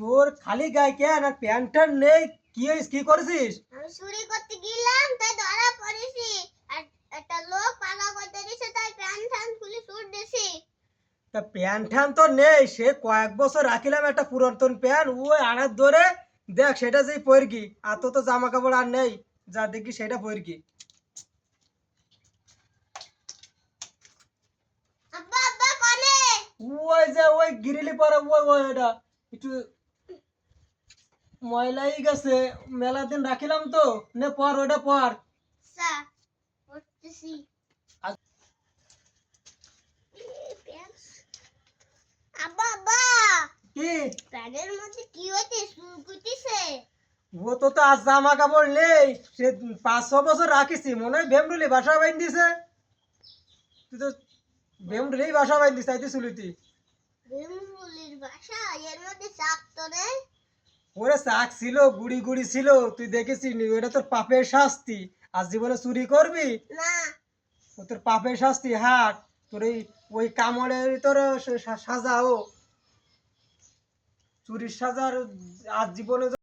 খালি গায়ে কেন আর প্যান্টটা নেই? কি কি করেছিস? আমি চুরি করতে গেলাম তাই ধরা পড়েছি। আর একটা লোক পালা করতে দিছে তাই প্যান্ট ফ্যান খুলে সুট দিছি তা প্যান্ট তো নেই সে কয়েক বছর রাখিলাম একটা পুরাতন প্যান্ট ওই আড়াত ধরে দেখ সেটা যেই পরগি আর তো তো জামা কাপড় আর নেই যা দেখি সেটা পরগি। আব্বা আব্বা কনে? ওই যে ওই গিরিলি পরে ওই ওই এটা একটু ময়লাই গেছে মেলা দিন রাখিলাম তো নে পর ওটা পর। ও তো তো আজ জামা কাপড় নেই সে পাঁচ ছ বছর রাখিছি মনে হয় ভেমরুলি বাসা বাইন দিছে তুই তো ভেমরুলি বাসা বাইন দিস চুলিতি ভীমরুলির বাসা এর মধ্যে চাপ তো নেই। ওরে চাক ছিল গুড়ি গুড়ি ছিল তুই দেখেছিস নি? ওটা তোর পাপের শাস্তি। আজ জীবনে চুরি করবি? না। ও তোর পাপের শাস্তি হাট। তোর এই ওই কামড়ের তোর সাজা ও। চুরির সাজার আজ জীবনে